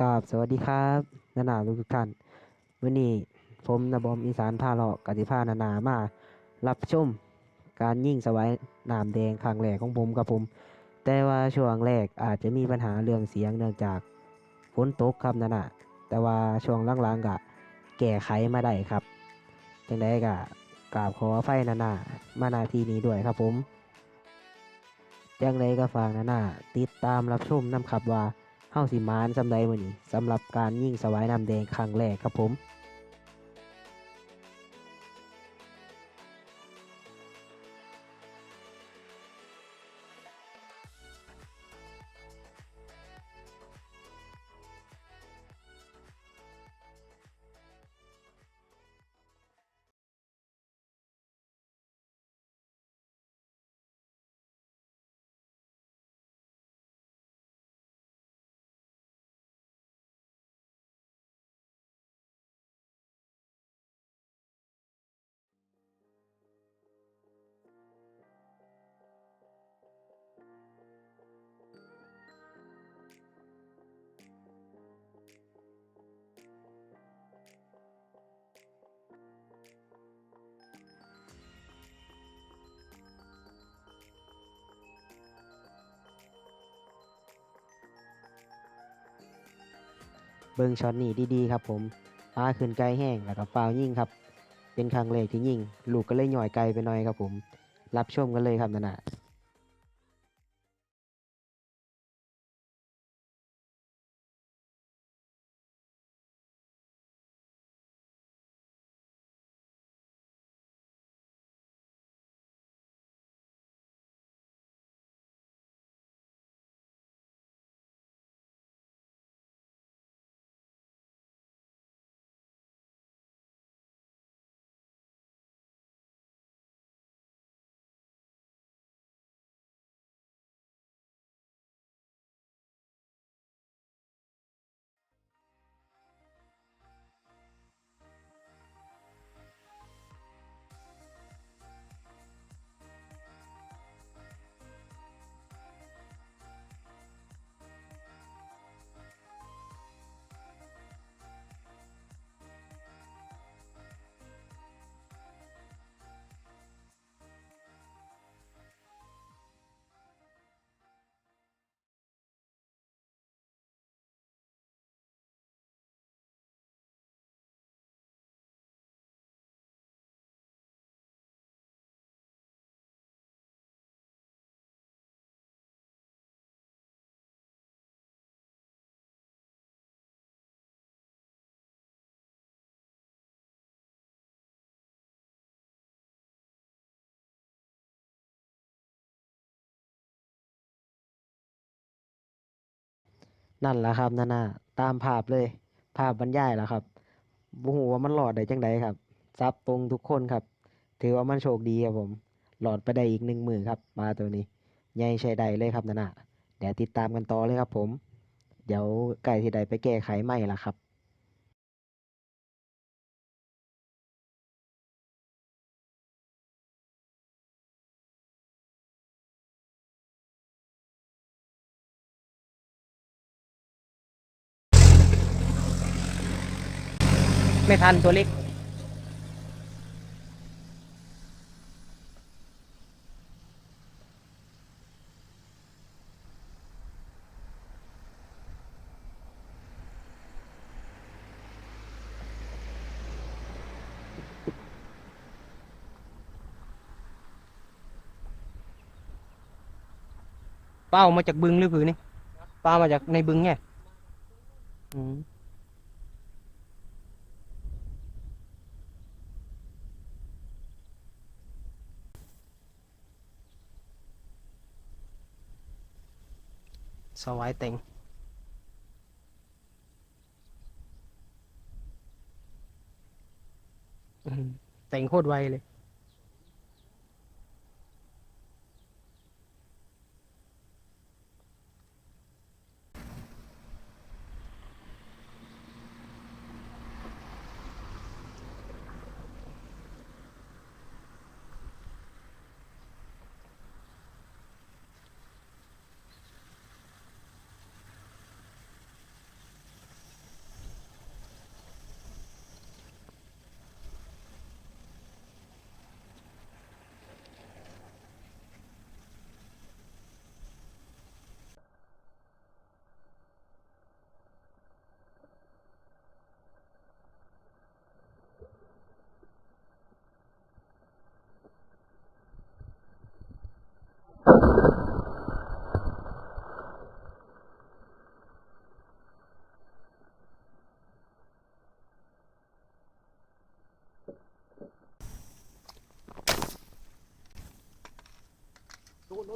กราบสวัสดีครับนานาทุกทุกท่านวันนี้ผมนบอมอีสานพาเลาะกติพานานามา รับชมการยิ่งสวายน้ำแดงครั้งแรกของผมกับผม แต่ว่าช่วงแรกอาจจะมีปัญหาเรื่องเสียงเนื่องจากฝนตกครับนานาแต่ว่าช่วงหลังๆก็แก้ไขมาได้ครับจังไดก็กราบขอไฟนานามานาทีนี้ด้วยครับผมจังไดก็ฝากนานาติดตามรับชมนํครับว่า เฮาสิมานสำใดมื้อนี้สำหรับการยิงสวายน้ำแดงครั้งแรกครับผม เบิ้งช็อตนี้ดีๆครับผมปลาขึ้นไกลแห้งแล้วก็ฟาวยิงครับ เป็นครั้งแรกที่ยิงลูกก็เลยหน่อยไกลไปหน่อยครับผม รับชมกันเลยครับนั่นน่ะ นั่นแหละครับนั่นน่ะตามภาพเลย ภาพบรรยายแหละครับบ่ฮู้ว่ามันหลอดได้จังใดครับซับตรงทุกคนครับ ถือว่ามันโชคดีครับผมหลอดไปได้อีกหนึ่งมือครับปลาตัวนี้ใหญ่ใช้ได้เลยครับนั่นน่ะเดี๋ยวติดตามกันต่อเลยครับผม เดี๋ยวไก่ที่ใดไปแก้ไขใหม่ละครับ ไม่ทันตัวเล็ก เป้ามาจากบึงหรือผือนี่ปลามาจากในบึงไงอืม สวายเต็งเต็งโคตรไวเลย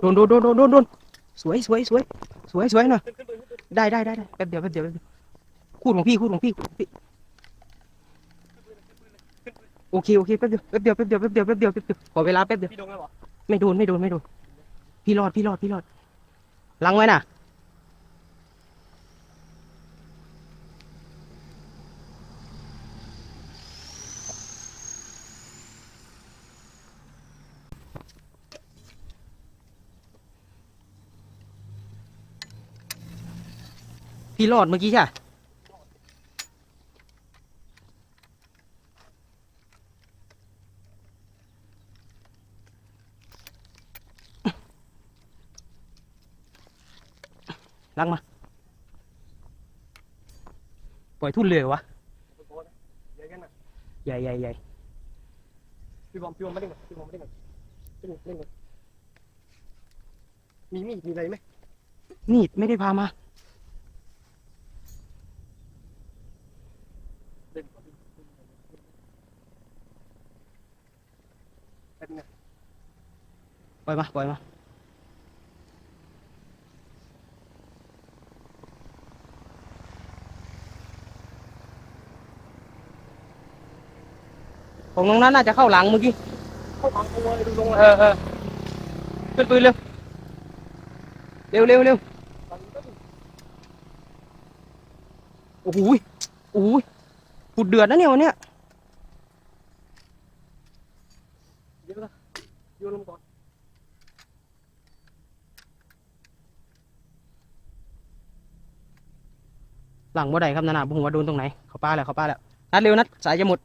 โดนโดนโดนโดนโดนโดนสวยสวยสวยสวยสวยหน่อยได้ได้ได้ได้แป๊บเดียวแป๊บเดียวแป๊บเดียวคูดของพี่คูดของพี่คูดของพี่โอเคโอเคแป๊บเดียวแป๊บเดียวแป๊บเดียวแป๊บเดียวแป๊บเดียวแป๊บเดียวขอเวลาแป๊บเดียวพี่โดนไหมวะไม่โดนไม่โดนไม่โดนพี่รอดพี่รอดพี่รอดลังไว้น่ะ พี่รอดเมื่อกี้ใช่ปะลังมา ปล่อยทุ่นเลยเหรอวะเยอะกันนะใหญ่ใหญ่ใหญ่พี่บอมพี่บอมไม่ได้หมดพี่บอมไม่ได้หมดเล่นเล่นหมดมีมีดมีอะไรไหมมีดไม่ได้พามา เล่นเป็นไง ปล่อยมาปล่อยมาของน้องนั้นน่าจะเข้าหลังเมื่อกี้เข้าทางตัวเลยดูตรงเลเอยอเออขึ้นปืนเร็วเร็วเร็วเร็วโอ้โหยโอ้โหยปุดเดือดนะเนี่ยวันเนี้ย เยอะนะโยนลงก่อน หลังบ่ได้ครับนานาผมว่าโดนตรงไหนเขาป้าแล้วเขาป้าแล้วนัดเร็วนัดสายจะหมด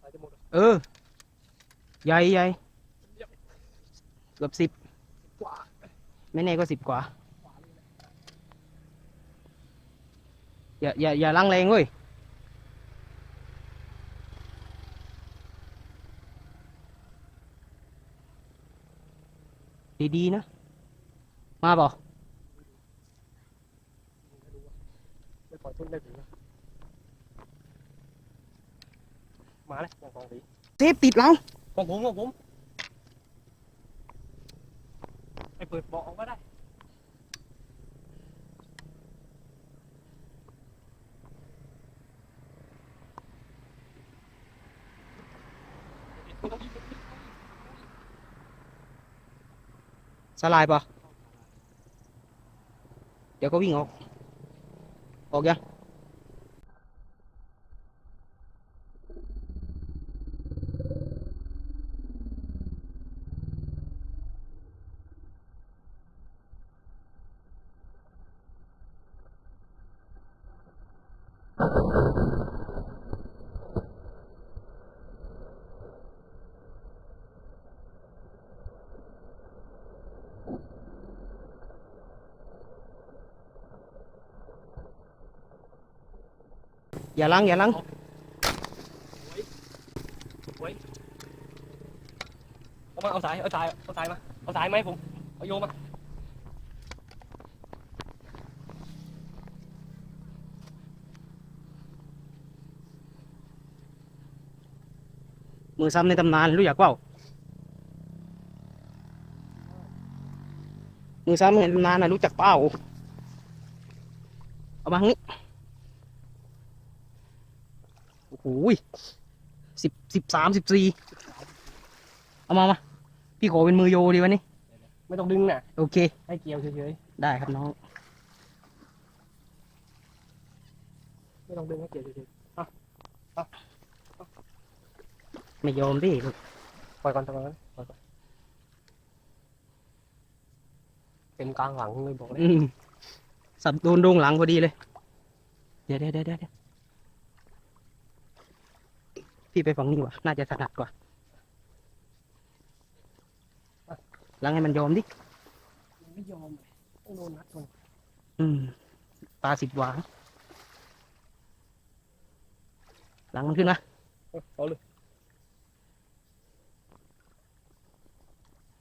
สายจะหมดเออใหญ่ใหญ่เกือบสิบไม่แน่ก็สิบกว่า อย่าอย่าอย่าลังแรงเว้ยดีๆนะ มาเปล่าไม่ปล่อย ทุ่นได้ถึงนะมาเลยของของสีเซฟติดหลังของผมของผมไปเปิดเบาะออกมาได้สลายเปล่าเดี๋ยวก็วิ่งออก ออกยัง อย่าลังอย่าลังเอามาเอาสายเอาสายเอาสายมาเอาสายมาให้ผมเอาโยนมามือซ้ำในตำนานรู้อยากเปล่ามือซ้ำในตำนานนะรู้จักเปล่าเอามาทางนี้โอ้โหย สิบสิบสามสิบสี่เอามามาพี่ขอเป็นมือโยดีวันนี้ ไม่ต้องดึงน่ะ โอเค ให้เกี่ยวเฉยได้ครับน้อง ๆ ไม่ต้องดึงให้เกี่ยวเฉยไม่ยอมดิๆปล่อยก่อนปล่อยก่อนปล่อยก่อนเต็มกลางหลังเลยบอกเลย อืมสับโดนโดงหลังพอดีเลย เดี๋ยวเดี๋ยวเดี๋ยวเดี๋ยว พี่ไปฝั่งนี้ว่ะน่าจะถนัดกว่าล้างให้มันยอมดิไม่ยอมเลยต้องโดนนัดมันอืมปลาสิบหวางหลังมันขึ้นมาเออเอาเลย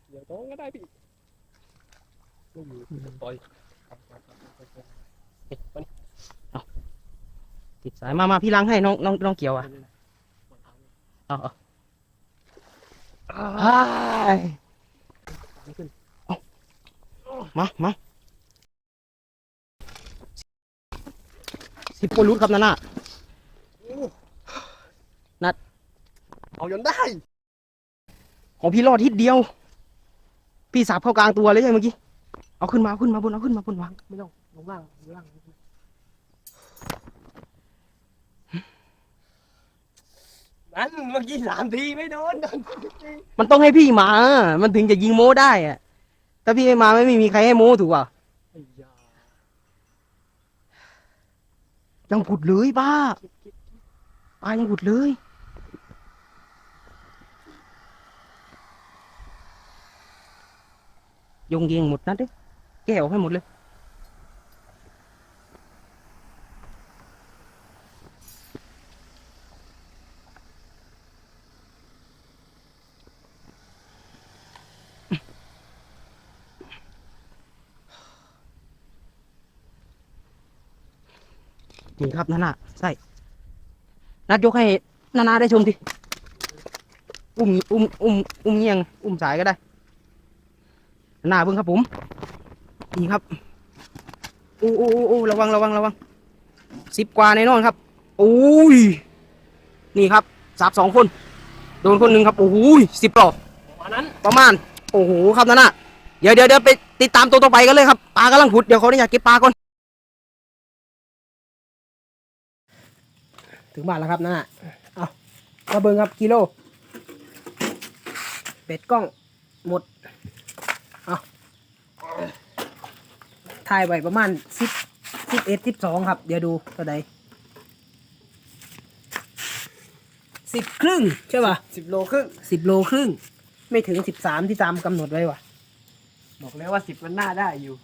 เดี๋ยวต้องก็ได้พี่ไม่อยู่ปล่อยเอ๊ะมานี่ติดสายมามาพี่ล้างให้น้องน้องน้องเกี่ยวอะ เอาเอาอ้ายไม่ขึ้นเอามามาสิบโปรลุดครับนั่นน่ะเอาจนได้ ของพี่รอดทิศเดียว พี่สับเข้ากลางตัวเลยใช่ไหมเมื่อกี้ เอาขึ้นมาเอาขึ้นมาบนเอาขึ้นมาบนวางไม่ต้องลงล่างลงล่าง นั่นเมื่อกี้สามทีไม่โดนโดนทุกทีมันต้องให้พี่มา มันถึงจะยิงโม้ได้อะถ้าพี่ไม่มาไม่มีใครให้โม้ถูกป่ะไอ้ยายังผุดเลยบ้าปลายังผุดเลย ยงเยงหมดนั่นดิแก้ออกให้หมดเลย นี่ครับนานาใส่นัดยกให้นานาได้ชมทีอุ้มอุ้มอุ้มอุ้มเงียง อุ้มสายก็ได้นานาเพิ่งครับผม นี่ครับอู้อู้อู้อู้ระวังระวังระวังสิบกว่าแน่นอนครับโอ้ยนี่ครับสับสองคน โดนคนหนึ่งครับโอ้โหสิบปลอกประมาณนั้นประมาณ โอ้โหครับนานาเดี๋ยวเดี๋ยวเดี๋ยวไปติดตามตัวต่อไปกันเลยครับปลากำลังผุดเดี๋ยวเขาได้อยากเก็บปลาก่อน ถึงบ้านแล้วครับนั่นน่ะเอามาเบิ่งครับกิโลเป็ดกล้องหมดเอาถ่ายไว้ประมาณสิบสิบเอ็ดสิบสองครับ เดี๋ยวดูเท่าใดสิบครึ่งใช่ป่ะสิบโลครึ่งสิบโลครึ่ง ไม่ถึงสิบสามที่ตามกำหนดไว้ว่ะ บอกแล้วว่าสิบมันหน้าได้อยู่